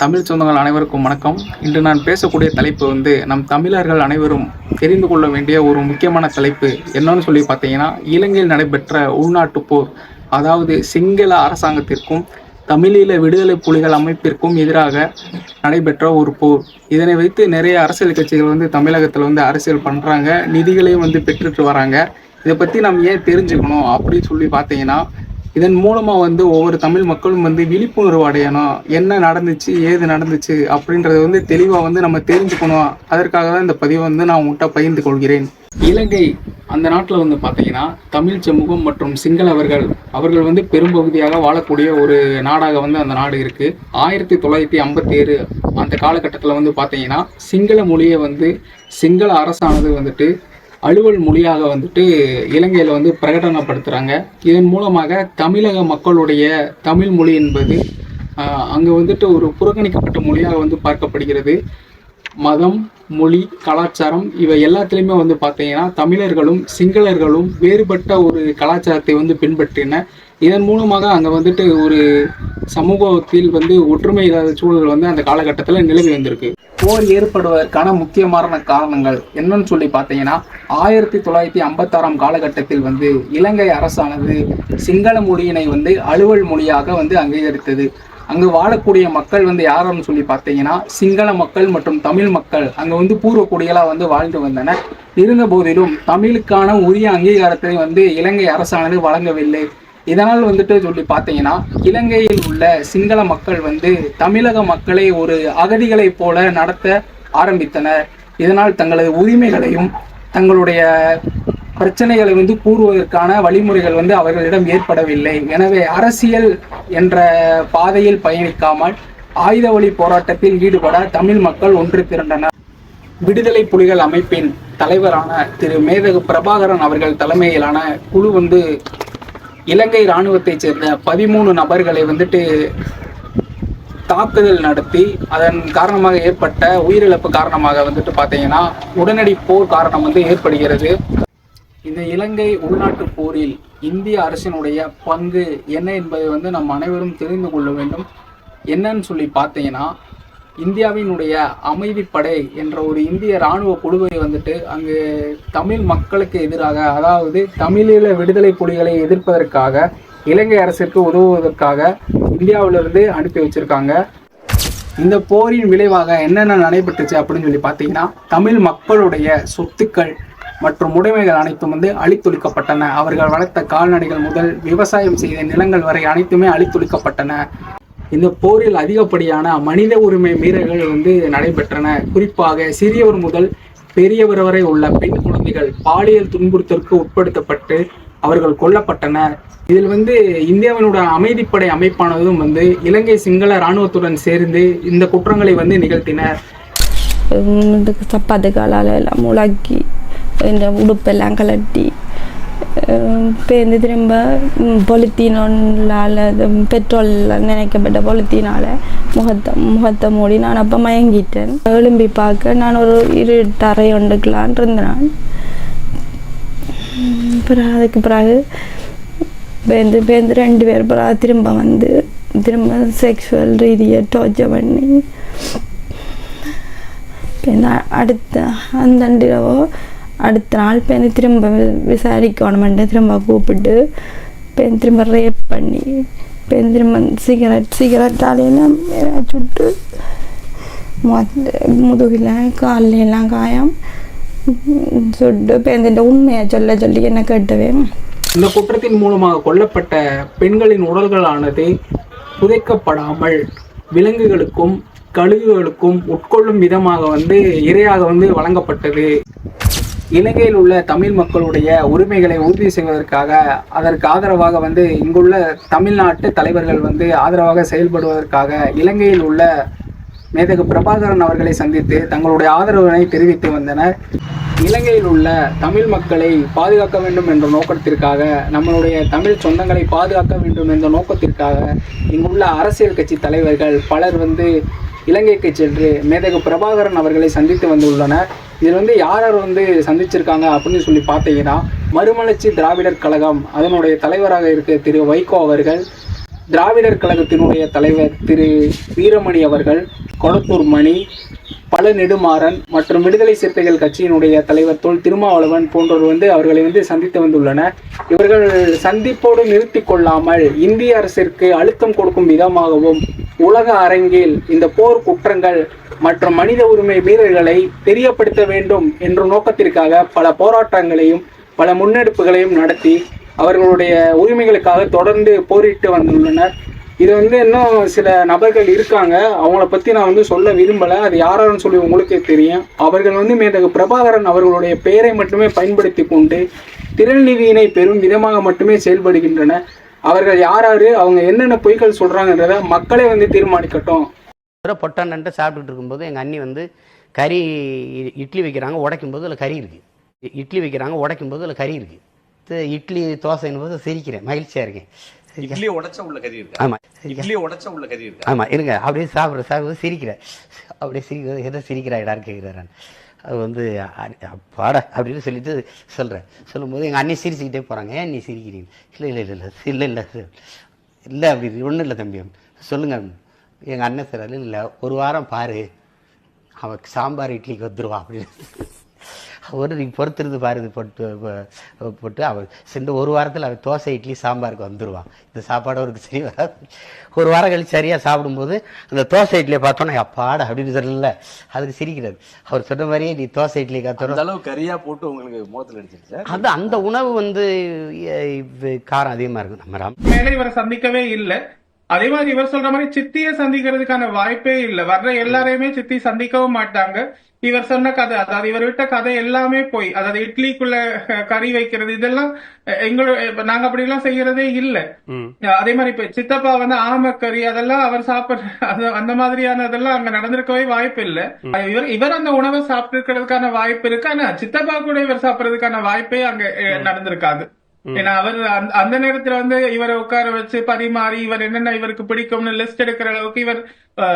தமிழ் சொந்தங்கள் அனைவருக்கும் வணக்கம். இன்று நான் பேசக்கூடிய தலைப்பு வந்து நம் தமிழர்கள் அனைவரும் தெரிந்து கொள்ள வேண்டிய ஒரு முக்கியமான தலைப்பு. என்னன்னு சொல்லி பார்த்தீங்கன்னா இலங்கையில் நடைபெற்ற உள்நாட்டு போர் அதாவது சிங்கள அரசாங்கத்திற்கும் தமிழீழ விடுதலை புலிகள் அமைப்பிற்கும் எதிராக நடைபெற்ற ஒரு போர். இதனை வைத்து நிறைய அரசியல் கட்சிகள் வந்து தமிழகத்தில் வந்து அரசியல் பண்ணுறாங்க நிதிகளையும் வந்து பெற்றுட்டு வராங்க. இதை பற்றி நம்ம ஏன் தெரிஞ்சுக்கணும் அப்படின்னு சொல்லி பார்த்தீங்கன்னா இதன் மூலமாக வந்து ஒவ்வொரு தமிழ் மக்களும் வந்து விழிப்புணர்வு அடையணும் என்ன நடந்துச்சு ஏது நடந்துச்சு அப்படின்றத வந்து தெளிவாக வந்து நம்ம தெரிஞ்சுக்கணும். அதற்காக தான் இந்த பதிவை வந்து நான் உங்கள்கிட்ட பகிர்ந்து கொள்கிறேன். இலங்கை அந்த நாட்டில் வந்து பார்த்தீங்கன்னா தமிழ் சமூகம் மற்றும் சிங்களவர்கள் அவர்கள் வந்து பெரும்பகுதியாக வாழக்கூடிய ஒரு நாடாக வந்து அந்த நாடு இருக்குது ஆயிரத்தி தொள்ளாயிரத்தி ஐம்பத்தி ஏழு அந்த காலகட்டத்தில் வந்து பார்த்தீங்கன்னா சிங்கள மொழியை வந்து சிங்கள அரசானது வந்துட்டு அலுவல் மொழியாக வந்துட்டு இலங்கையில் வந்து பிரகடனப்படுத்துகிறாங்க இதன் மூலமாக தமிழக மக்களுடைய தமிழ் மொழி என்பது அங்கே வந்துட்டு ஒரு புறக்கணிக்கப்பட்ட மொழியாக வந்து பார்க்கப்படுகிறது. மதம் மொழி கலாச்சாரம் இவை எல்லாத்துலேயுமே வந்து பார்த்தீங்கன்னா தமிழர்களும் சிங்களர்களும் வேறுபட்ட ஒரு கலாச்சாரத்தை வந்து பின்பற்றின. இதன் மூலமாக அங்கே வந்துட்டு ஒரு சமூகத்தில் வந்து ஒற்றுமை இல்லாத சூழல் வந்து அந்த காலகட்டத்தில் நிலவி வந்திருக்கு. போர் ஏற்படுவதற்கான முக்கியமான காரணங்கள் என்னன்னு சொல்லி பார்த்தீங்கன்னா ஆயிரத்தி தொள்ளாயிரத்தி ஐம்பத்தாறாம் காலகட்டத்தில் வந்து இலங்கை அரசானது சிங்கள மொழியினை வந்து அலுவல் மொழியாக வந்து அங்கீகரித்தது. அங்கு வாழக்கூடிய மக்கள் வந்து யாருன்னு சொல்லி பார்த்தீங்கன்னா சிங்கள மக்கள் மற்றும் தமிழ் மக்கள் அங்கே வந்து பூர்வ குடிகளாக வந்து வாழ்ந்து வந்தனர். இருந்த போதிலும் தமிழுக்கான உரிய அங்கீகாரத்தை வந்து இலங்கை அரசானது வழங்கவில்லை. இதனால் வந்துட்டு சொல்லி பார்த்தீங்கன்னா இலங்கையில் உள்ள சிங்கள மக்கள் வந்து தமிழக மக்களை ஒரு அகதிகளைப் போல நடத்த ஆரம்பித்தனர். இதனால் தங்களது உரிமைகளையும் தங்களுடைய பிரச்சனைகளை வந்து கூறுவதற்கான வழிமுறைகள் வந்து அவர்களிடம் ஏற்படவில்லை. எனவே அரசியல் என்ற பாதையில் பயணிக்காமல் ஆயுத வழி போராட்டத்தில் ஈடுபட தமிழ் மக்கள் ஒன்று திரண்டனர். விடுதலை புலிகள் அமைப்பின் தலைவரான திரு. மேதகு பிரபாகரன் அவர்கள் தலைமையிலான குழு வந்து இலங்கை இராணுவத்தைச் சேர்ந்த பதிமூணு நபர்களை வந்துட்டு தாக்குதல் நடத்தி அதன் காரணமாக ஏற்பட்ட உயிரிழப்பு காரணமாக வந்துட்டு பார்த்தீங்கன்னா உடனடி போர் காரணம் வந்து ஏற்படுகிறது. இந்த இலங்கை உள்நாட்டு போரில் இந்திய அரசினுடைய பங்கு என்ன என்பதை வந்து நம் அனைவரும் தெரிந்து கொள்ள வேண்டும். என்னன்னு சொல்லி பார்த்தீங்கன்னா இந்தியாவினுடைய அமைதிப்படை என்ற ஒரு இந்திய இராணுவ குழுவை வந்துட்டு அங்கு தமிழ் மக்களுக்கு எதிராக அதாவது தமிழீழ விடுதலை புலிகளை எதிர்ப்பதற்காக இலங்கை அரசிற்கு உதவுவதற்காக இந்தியாவிலிருந்து அனுப்பி வச்சிருக்காங்க. இந்த போரின் விளைவாக என்னென்ன நடைபெற்றுச்சு அப்படின்னு சொல்லி பார்த்தீங்கன்னா தமிழ் மக்களுடைய சொத்துக்கள் மற்றும் உடைமைகள் அனைத்தும் வந்து அழித்தொழிக்கப்பட்டன அவர்கள் வளர்த்த கால்நடைகள் முதல் விவசாயம் செய்த நிலங்கள் வரை அனைத்துமே அழித்தொழிக்கப்பட்டன இந்த போரில் அதிகப்படியான மனித உரிமை மீறல்கள் வந்து நடைபெற்றன. குறிப்பாக சிறியவர் முதல் பெரியவர் வரை உள்ள பெண் குழந்தைகள் பாலியல் துன்புறுத்தலுக்கு உட்படுத்தப்பட்டு அவர்கள் கொல்லப்பட்டனர் இதில் வந்து இந்தியாவினோட அமைதிப்படை அமைப்பானதும் வந்து இலங்கை சிங்கள இராணுவத்துடன் சேர்ந்து இந்த குற்றங்களை வந்து நிகழ்த்தினர் இதுக்கு சப்பாத்து காலால் எல்லாம் முழக்கி இந்த உடுப்பெல்லாம் கலட்டி பேருந்து திரும்ப பொலித்தீனால் அது பெட்ரோலில் நினைக்கப்பட்ட பொலித்தீனால் முகத்தை முகத்தை மூடி நான் அப்போ மயங்கிட்டேன் எழும்பி பார்க்க நான் ஒரு இரு தரை ஒன்றுக்கலான் இருந்தேன் அப்புறம் அதுக்கு பிறகு பேந்து பேந்து ரெண்டு பேர் பிறகு திரும்ப வந்து திரும்ப செக்ஷுவல் ரீதியை டோர்ச்சர் பண்ணி அடுத்த அந்த இரவோ அடுத்த நாள் பெண்ணை திரும்ப விசாரிக்கணுமெண்ட்டு திரும்ப கூப்பிட்டு பெண் திரும்ப ரேப் பண்ணி பெண் திரும்ப சிகரெட் சிகரெட்டாலேலாம் சுட்டு முதுகில் காலிலெல்லாம் காயம் சுட்டு பேந்தின் உண்மையை சொல்ல சொல்லி என்ன கேட்டவே இந்த குற்றத்தின் மூலமாக கொல்லப்பட்ட பெண்களின் உடல்களானது புதைக்கப்படாமல் விலங்குகளுக்கும் கழுகுகளுக்கும் உட்கொள்ளும் விதமாக வந்து இரையாக வந்து வழங்கப்பட்டது இலங்கையில் உள்ள தமிழ் மக்களுடைய உரிமைகளை உறுதி செய்வதற்காக அதற்கு ஆதரவாக வந்து இங்குள்ள தமிழ்நாட்டு தலைவர்கள் வந்து ஆதரவாக செயல்படுவதற்காக இலங்கையில் உள்ள மேதகு பிரபாகரன் அவர்களை சந்தித்து தங்களுடைய ஆதரவினை தெரிவித்து வந்தனர். இலங்கையில் உள்ள தமிழ் மக்களை பாதுகாக்க வேண்டும் என்ற நோக்கத்திற்காக நம்மளுடைய தமிழ் சொந்தங்களை பாதுகாக்க வேண்டும் என்ற நோக்கத்திற்காக இங்குள்ள அரசியல் கட்சி தலைவர்கள் பலர் வந்து இலங்கைக்கு சென்று மேதகு பிரபாகரன் அவர்களை சந்தித்து வந்துள்ளனர். இதில் வந்து யார் யார் வந்து சந்திச்சிருக்காங்க அப்படின்னு சொல்லி பார்த்தீங்கன்னா மறுமலர்ச்சி திராவிடர் கழகம் அதனுடைய தலைவராக இருக்க திரு வைகோ அவர்கள் திராவிடர் கழகத்தினுடைய தலைவர் திரு வீரமணி அவர்கள் கொளத்தூர் மணி பல நெடுமாறன் மற்றும் விடுதலை சிறுத்தைகள் கட்சியினுடைய தலைவர் தோல் திருமாவளவன் போன்றோர் வந்து அவர்களை வந்து சந்தித்து வந்துள்ளனர். இவர்கள் சந்திப்போடு நிறுத்தி கொள்ளாமல் இந்திய அரசிற்கு அழுத்தம் கொடுக்கும் விதமாகவும் உலக அரங்கில் இந்த போர் குற்றங்கள் மற்றும் மனித உரிமை மீறல்களை தெரியப்படுத்த வேண்டும் என்ற நோக்கத்திற்காக பல போராட்டங்களையும் பல முன்னெடுப்புகளையும் நடத்தி அவர்களுடைய உரிமைகளுக்காக தொடர்ந்து போரிட்டு வந்துள்ளனர். இது வந்து இன்னும் சில நபர்கள் இருக்காங்க. அவங்கள பத்தி நான் வந்து சொல்ல விரும்பலை. அது யாராருன்னு சொல்லி உங்களுக்கே தெரியும். அவர்கள் வந்து மேதகு பிரபாகரன் அவர்களுடைய பெயரை மட்டுமே பயன்படுத்தி கொண்டு திரள் பெரும் பெறும் விதமாக மட்டுமே செயல்படுகின்றன. அவர்கள் யாராரு? அவங்க என்னென்ன பொய்கள் சொல்கிறாங்கன்றத மக்களே வந்து தீர்மானிக்கட்டும். தடவை பொட்டாண்டன்ட்டு சாப்பிட்டுட்டு இருக்கும்போது எங்கள் அண்ணி வந்து கறி இட்லி வைக்கிறாங்க உடைக்கும் போது அதில் கறி இருக்குது இட்லி வைக்கிறாங்க உடைக்கும் போது அதில் கறி இருக்குது இட்லி தோசைன்னு போது சிரிக்கிறேன். மகிழ்ச்சியாக இருக்கேன். இட்லியை உடைச்சா உள்ள கறி இருக்கு? ஆமாம் இட்லியை உடைச்சா உள்ள கறி இருக்கு? ஆமாம் இருங்க. அப்படியே சாப்பிட்ற சாப்பிடுறது சிரிக்கிறேன் அப்படியே சிரிக்கிறது எதை சிரிக்கிறாடான்னு கேட்குறாரு அது வந்து பாட அப்படின்னு சொல்லிட்டு சொல்கிறேன் சொல்லும்போது எங்கள் அண்ணி சிரிச்சுக்கிட்டே போகிறாங்க ஏன் நீ சிரிக்கிறீங்க? இல்லை இல்லை இல்லை இல்லை இல்லை இல்லை இல்லை அப்படி ஒன்றும் இல்லை தம்பி. சொல்லுங்கள் எங்கள் அண்ணன் சார் இல்லை ஒரு வாரம் பாரு. அவன் சாம்பார் இட்லிக்கு வந்துருவான் அப்படின்னு. ஒரு நீ பொறுத்திருந்து பாரு போட்டு போட்டு அவன் சென்று ஒரு வாரத்தில் அவன் தோசை இட்லி சாம்பாருக்கு வந்துடுவான் இந்த சாப்பாடு அவருக்கு சரி வராது. ஒரு வாரம் கழிச்சு சரியாக சாப்பிடும்போது அந்த தோசை இட்லியை பார்த்தோன்னா அப்பாடா அப்படின்னு சொல்லல. அதுக்கு சிரிக்கிறது அவர் சொன்ன மாதிரியே நீ தோசை இட்லி அந்த அளவு கறியா போட்டு உங்களுக்கு முகத்துல அடிச்சிருச்சு? அது அந்த உணவு வந்து காரம் அதிகமாக இருக்கும். நம்ம ராம் மேல இவரை சந்திக்கவே இல்ல. அதே மாதிரி இவர் சொல்ற மாதிரி சித்திய சந்திக்கிறதுக்கான வாய்ப்பே இல்ல. வர்ற எல்லாரையுமே சித்தி சந்திக்கவும் மாட்டாங்க. இவர் சொன்ன கதை அதாவது இவர் விட்ட கதை எல்லாமே போய் அதாவது இட்லிக்குள்ள கறி வைக்கிறது இதெல்லாம் எங்களோட நாங்க அப்படி எல்லாம் செய்யறதே இல்ல. அதே மாதிரி இப்ப சித்தப்பா வந்து ஆமக்கறி அதெல்லாம் அவர் சாப்பிடுற அந்த மாதிரியானதெல்லாம் அங்க நடந்திருக்கவே வாய்ப்பு இல்ல. இவர் இவர் அந்த உணவை சாப்பிட்டிருக்கிறதுக்கான வாய்ப்பு இருக்கு. ஆனா சித்தப்பா கூட இவர் சாப்பிடுறதுக்கான வாய்ப்பே அங்க நடந்திருக்காது. ஏன்னா அவர் அந்த- நேரத்துல வந்து இவரை உட்கார வச்சு பரிமாறி இவர் என்னென்ன இவருக்கு பிடிக்கும்னு லிஸ்ட் எடுக்கிற அளவுக்கு இவர்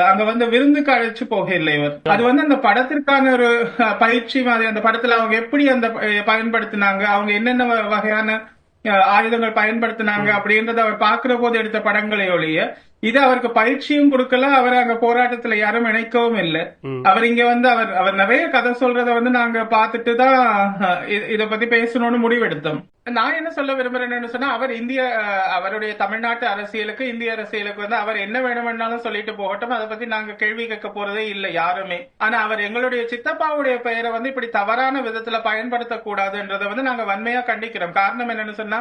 அங்க வந்து விருந்துக்கு அழைச்சு போக இல்லை இவர் அது வந்து அந்த படத்திற்கான ஒரு பயிற்சி மாதிரி அந்த படத்துல அவங்க எப்படி அந்த பயன்படுத்தினாங்க அவங்க என்னென்ன வகையான ஆயுதங்கள் பயன்படுத்தினாங்க அப்படின்றத அவர் பாக்குற போது எடுத்த படங்களை ஒழிய இது அவருக்கு பயிற்சியும் கொடுக்கல அவர் அங்க போராட்டத்துல யாரும் இணைக்கவும் இல்லை. அவர் இங்க வந்து அவர் அவர் நிறைய கதை சொல்றத வந்து நாங்க பார்த்துட்டு தான் இத பத்தி பேசணும்னு முடிவெடுத்தோம். நான் என்ன சொல்ல விரும்புறேன்னு சொன்னா அவர் இந்திய அவருடைய தமிழ்நாட்டு அரசியலுக்கு இந்திய அரசியலுக்கு வந்து அவர் என்ன வேணுமென்னாலும் சொல்லிட்டு போகட்டும். அதை பத்தி நாங்க கேள்வி கேட்க போறதே இல்லை யாருமே. ஆனா அவர் எங்களுடைய சித்தப்பாவுடைய பெயரை வந்து இப்படி தவறான விதத்துல பயன்படுத்த கூடாதுன்றதை வந்து நாங்க வன்மையா கண்டிக்கிறோம். காரணம் என்னன்னு சொன்னா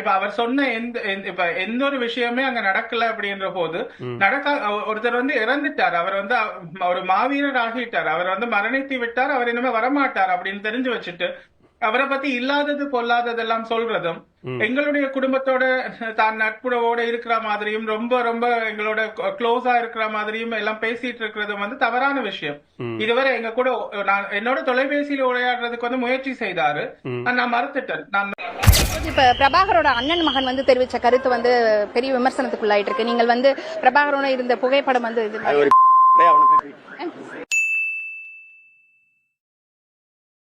இப்ப அவர் சொன்ன எந்த இப்ப எந்த ஒரு விஷயமே அங்க நடக்கல அப்படின்ற போது நடக்க ஒருத்தர் வந்து இறந்துட்டார். அவர் வந்து ஒரு மாவீரர் ஆகிட்டார் அவர் வந்து மரணித்து விட்டார். அவர் இனிமே வரமாட்டார் அப்படின்னு தெரிஞ்சு வச்சுட்டு அவரை பத்தி இல்லாதது பொல்லாததெல்லாம் சொல்றதும் எங்களுடைய குடும்பத்தோட தான் நட்புறவோட இருக்கிற மாதிரியும் ரொம்ப ரொம்ப எங்களோட க்ளோஸா இருக்கிற மாதிரியும் எல்லாம் பேசிட்டு இருக்கிறதும் வந்து தவறான விஷயம். இதுவரை எங்க கூட நான் என்னோட தொலைபேசியில உரையாடுறதுக்கு வந்து முயற்சி செய்தாரு. நான் மறுத்துட்டேன். நான் இப்ப பிரபாகரோட அண்ணன் மகன் வந்து தெரிவிச்ச கருத்து வந்து பெரிய விமர்சனத்துக்குள்ளாயிட்டு இருக்கு. நீங்கள் வந்து பிரபாகரோட இருந்த புகைப்படம் வந்து இது